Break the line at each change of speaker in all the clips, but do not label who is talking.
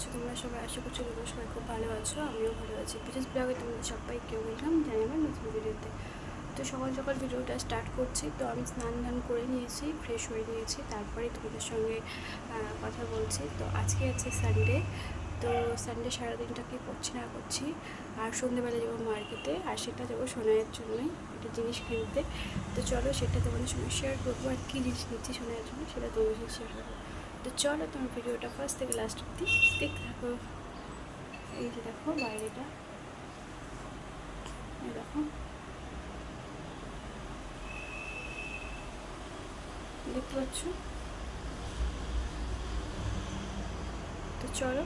আছো তোমরা? সবাই আশা করছি তোমরা সবাই খুব ভালো আছো, আমিও ভালো আছি। বিশেষ ব্লগে তোমাদের সবাইকে ওয়েলকাম জানি আমার নতুন ভিডিওতে। তো সকাল সকাল ভিডিওটা স্টার্ট করছি, তো আমি স্নান ধান করে নিয়েছি ফ্রেশ হয়ে নিয়েছি, তারপরে তোমাদের সঙ্গে কথা বলছি। তো আজকে আছে সানডে তো সানডে সারাদিনটা কি করছি না করছি, আর সন্ধ্যেবেলা যাব মার্কেটে আর সেটা যাব সোনাইয়ের জন্যই একটা জিনিস কিনতে। তো চলো সেটা তোমাদের সঙ্গে শেয়ার করব, আর কী জিনিস নিচ্ছি সোনাইয়ের জন্য, সেটা তোমাদের সঙ্গে শেয়ার করব। তো চলো তোমার ভিডিওটা ফার্স্ট থেকে লাস্ট অব্দি দেখতে থাকো। এই যে দেখো বাইরেটা। দেখো। দেখতে পাচ্ছ? তো চলো।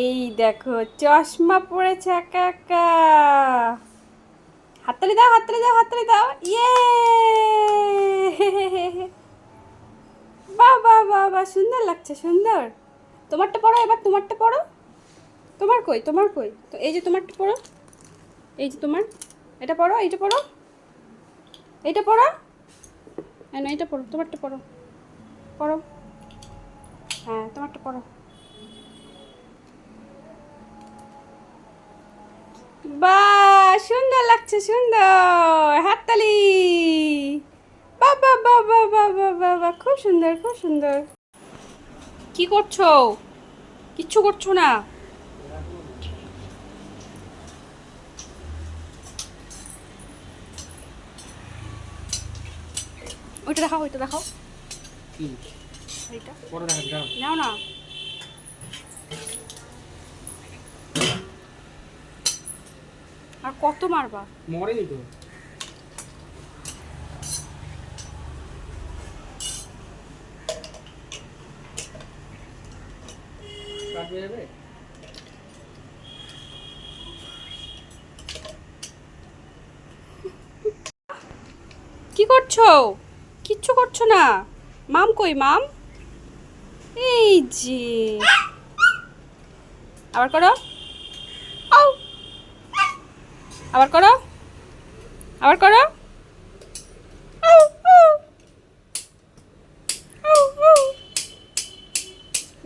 এই দেখো, চশমা পড়েছে, একা একা। হাততালি দাও হাততালি দাও হাততালি দাও। ইয়ে বাহ সুন্দর লাগছে, সুন্দর। তোমারটা পড়ো এবার, তোমারটা পড়ো। তোমার কই তোমার কই? তো এই যে তোমারটা পড়ো, এই যে তোমার, এটা পড়ো, এইটা পড়ো এইটা পড়ো। হ্যাঁ না, এইটা পড়ো, তোমারটা পড়ো। পড়ো। হ্যাঁ তোমারটা পড়ো। বাহ সুন্দর লাগছে, সুন্দর। হাততালি। বাবা বাবা বাবা বাবা খুব সুন্দর খুব সুন্দর। কি করছ? কিচ্ছু করছ না? ওইটা দেখাও ওইটা দেখাও। নাও না। আর কত মারবা?
মরেনি তো।
কি করছ? কিচ্ছু করছ না? মাম কই, মাম? এই যে। আবার করো। আবার করো। আবার করো।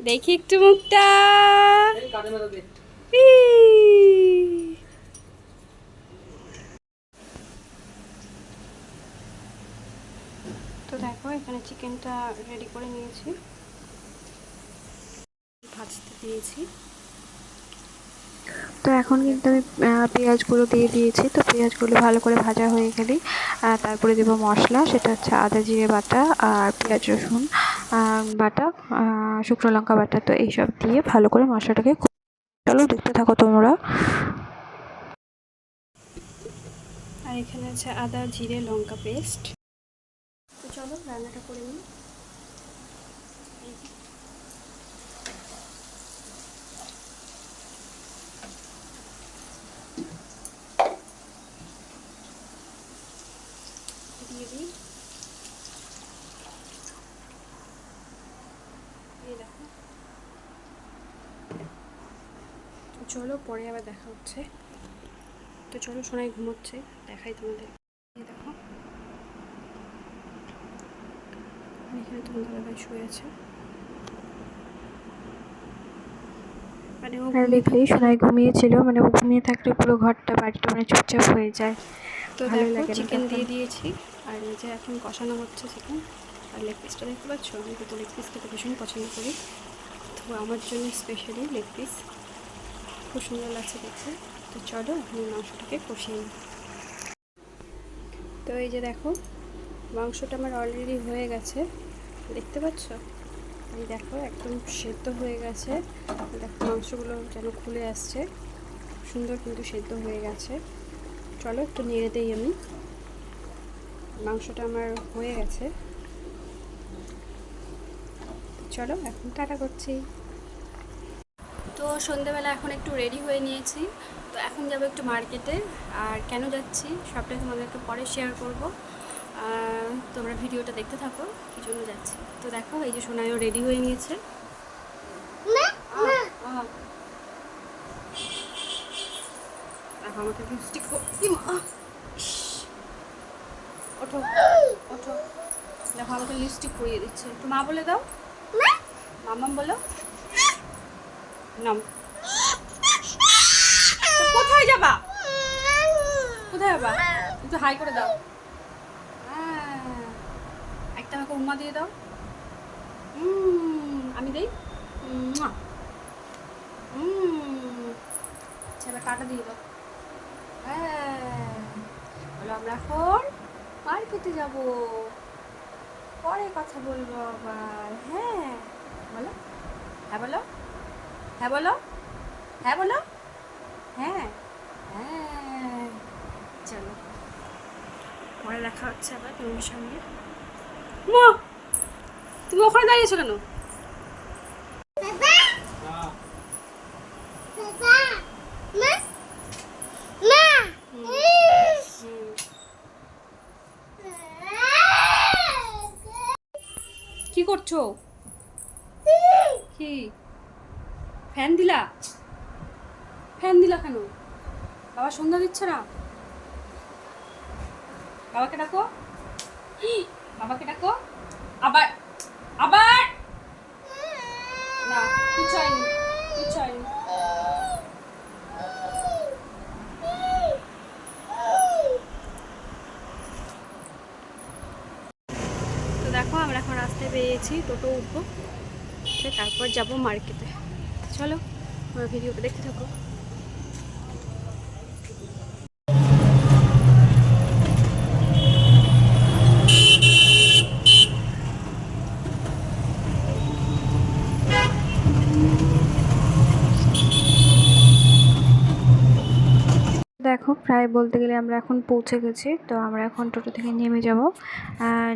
দেখি একটু মুখটা। তো দেখো এখানে চিকেনটা রেডি করে নিয়েছি। ভাজতে দিয়েছি।
তো এখন কিন্তু আমি পেঁয়াজগুলো দিয়ে দিয়েছি। তো পেঁয়াজগুলো ভালো করে ভাজা হয়ে গেলেই তারপরে দেবো মশলা। সেটা হচ্ছে আদা জিরে বাটা আর পেঁয়াজ রসুন। বাটা শুকনো লঙ্কা বাটা, তো এইসব দিয়ে ভালো করে মশলাটাকে চলো দেখতে থাকো তোমরা।
আর এখানে আছে আদা, জিরে, লঙ্কা পেস্ট তো চলো রান্নাটা করে নিই দিয়ে দিই এই দেখো তো চলো পরে আবার দেখা হচ্ছে। তো চলো সোনাই ঘুমোচ্ছে দেখাই তোমাদের। দেখো। এখানে তোমার দাদাভাই শুয়ে আছে। মানে ও
দেখলেই সোনাই ঘুমিয়েছিল। মানে ও ঘুমিয়ে থাকলে পুরো ঘরটা বাড়িটা মানে চুপচাপ হয়ে যায়।
তো
ভালো লাগে
চিকেন দিয়ে দিয়েছি। আর এই যে এখন কষানো হচ্ছে চিকেন আর লেগ পিসটা দেখতে পাচ্ছ? আমি কিন্তু লেগ পিস খেতে ভীষণ পছন্দ করি। তো আমার জন্য স্পেশালি লেগ পিস খুব সুন্দর লাগছে দেখতে। তো চলো, আমি মাংসটাকে কষিয়ে নিই। তো এই যে দেখো, মাংসটা আমার অলরেডি হয়ে গেছে। দেখতে পাচ্ছ? এই দেখো, একদম সেদ্ধ হয়ে গেছে। দেখো, মাংসগুলো যেন খুলে আসছে। সুন্দর কিন্তু সেদ্ধ হয়ে গেছে। চলো, একটু নেড়ে দিই আমি। মাংসটা আমার হয়ে গেছে। চলো এখন টাটা করছি। তো সন্ধেবেলা এখন একটু রেডি হয়ে নিয়েছি। তো এখন যাব একটু মার্কেটে আর কেন যাচ্ছি সবটাই তোমাদেরকে পরে শেয়ার করব। তোমরা ভিডিওটা দেখতে থাকো কী জন্য যাচ্ছি। তো দেখো এই যে সোনাইও রেডি হয়ে নিয়েছে। দেখো আমাকে লিপস্টিক ওঠো ওঠো। দেখো আমাকে লিপস্টিক পরিয়ে দিচ্ছে। তো মা বলে দাও। মামাম বলো। নাম। কোথায় যাবা? কোথায় যাবা? একটু হাই করে দাও। হ্যাঁ। একটা আমাকে উম্মা দিয়ে দাও। আমি দেই? আচ্ছা এবার টাটা দিয়ে দাও। হ্যাঁ। বলো, আমরা এখন মার্কেটে যাব। পরে কথা বলব আবার। হ্যাঁ। বলো। হ্যাঁ বলো। হ্যাঁ বলো। হ্যাঁ বলো। হ্যাঁ। হ্যাঁ। চলো। পরে দেখা হচ্ছে আবার তোমার সঙ্গে। মা! তুমি ওখানে দাঁড়িয়েছো কেন?
হ্যাঁ।
কি করছ? কি? ফ্যান দিলা? ফ্যান দিলা কেন? বাবা সন্ধ্যা দিচ্ছে না? বাবাকে ডাকো। বাবাকে ডাকো। আবার আবার! না কিচ্ছু হয়নি কিচ্ছু হয়নি। দেখো, আমরা এখন রাস্তায় বেরিয়েছি, টোটো উঠবো। উঠে তারপর যাব মার্কেটে চলো আমার ভিডিওটা দেখতে থাকো।
দেখো, প্রায় বলতে গেলে আমরা এখন পৌঁছে গেছি, তো আমরা এখন টোটো থেকে নেমে যাব।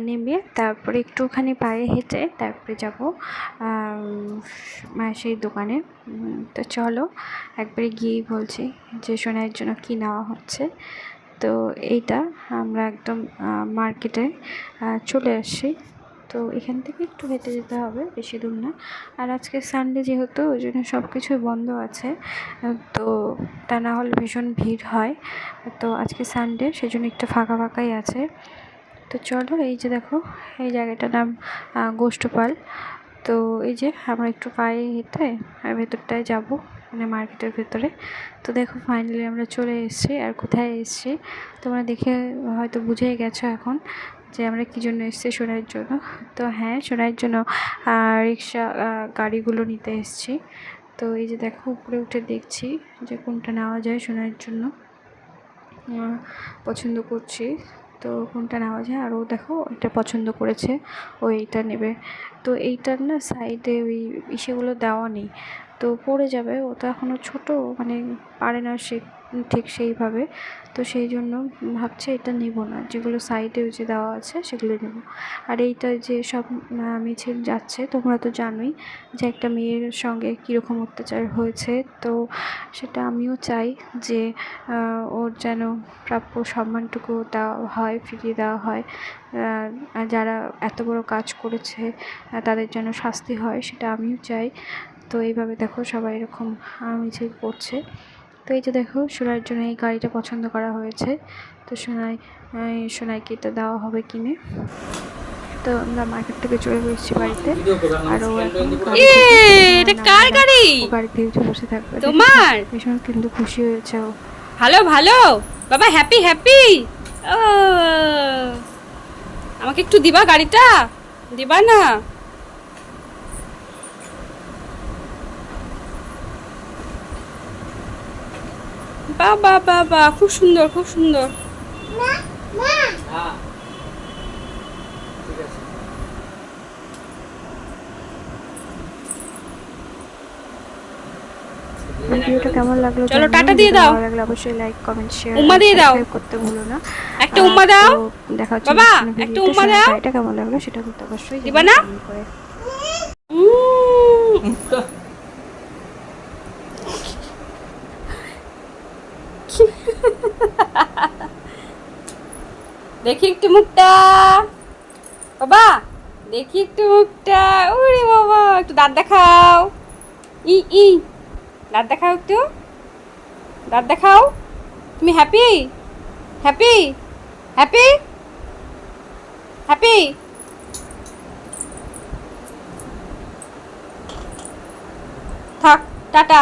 নেমে তারপরে একটুখানি পায়ে হেঁটে তারপরে যাব সেই দোকানে। তো চলো, একবারে গিয়েই বলছি যে সোনার জন্য কী নেওয়া হচ্ছে। তো এইটা আমরা একদম মার্কেটে চলে আসছি তো এখান থেকে একটু হেঁটে যেতে হবে, বেশি দূর না। আর আজকে সানডে যেহেতু, ওই জন্য সব কিছুই বন্ধ আছে। তো তা না হলে ভীষণ ভিড় হয়। তো আজকে সানডে সেই জন্য একটু ফাঁকা ফাঁকাই আছে। তো চলো, এই যে দেখো, এই জায়গাটার নাম গোষ্ঠপাল। তো এই যে, আমরা একটু পায়ে হেঁটে ভেতরটায় যাব মানে মার্কেটের ভেতরে। তো দেখো ফাইনালি আমরা চলে এসেছি, আর কোথায় এসেছি, তোমরা দেখে হয়তো বুঝেই গেছো এখন। যে আমরা কী জন্য এসেছি সোনার জন্য। তো হ্যাঁ সোনার জন্য রিক্সা গাড়িগুলো নিতে এসেছি। তো এই যে দেখো, উপরে উঠে দেখছি যে কোনটা নেওয়া যায় সোনার জন্য। পছন্দ করছি, তো কোনটা নেওয়া যায়। আর ও দেখো, এটা পছন্দ করেছে, ও এইটা নেবে। তো এইটার না সাইডে ওই ইসেগুলো দেওয়া নেই। তো পড়ে যাবে। ও তো এখনও ছোটো মানে পারে না সে ঠিক সেইভাবে। তো সেই জন্য ভাবছে এটা নেব না। যেগুলো সাইডে যে দেওয়া আছে সেগুলো নেব। আর এইটা যে সব মিছিল যাচ্ছে, তোমরা তো জানোই যে একটা মেয়ের সঙ্গে কীরকম অত্যাচার হয়েছে। তো সেটা আমিও চাই যে ওর যেন প্রাপ্য সম্মানটুকু দেওয়া হয়, ফিরিয়ে দেওয়া হয়। যারা এত বড় কাজ করেছে, তাদের যেন শাস্তি হয়, সেটা আমিও চাই। তো এইভাবে দেখো সবাই এরকম মিছিল করছে। তো এই যে দেখো সোনার জন্য এই গাড়িটা পছন্দ করা হয়েছে। তো সোনাই সোনাইকে এটা দেওয়া হবে কিনে। তো আমরা মার্কেট থেকে চলে এসেছি বাড়িতে। আর ও
এটা কার গাড়ি?
গাড়িতে উঠে বসে থাকবে।
তোমার?
ভীষণ কিন্তু খুশি হয়েছে ও।
ভালো ভালো। বাবা হ্যাপি হ্যাপি ও আমাকে একটু দিবা গাড়িটা? দিবা না? বাবা বাবা খুব সুন্দর খুব সুন্দর
হ্যাঁ ঠিক আছে
ভিডিওটা কেমন লাগল
চলো। টাটা দিয়ে দাও।
ভালো লাগলে অবশ্যই লাইক কমেন্ট শেয়ার
উম্মা দিয়ে দাও।
করতে ভুলো না
একটা উম্মা দাও
দেখা হচ্ছে
বাবা, একটা। উম্মা দাও।
গাড়িটা কেমন লাগল সেটা কিন্তু অবশ্যই
দিবা না? দেখি একটু মুখটা। বাবা, দেখি একটু মুখটা। ওরে বাবা, একটু দাঁত দেখাও। ই ই, দাঁত দেখাও একটু। দাঁত দেখাও। তুমি হ্যাপি হ্যাপি হ্যাপি হ্যাপি থাক, টাটা।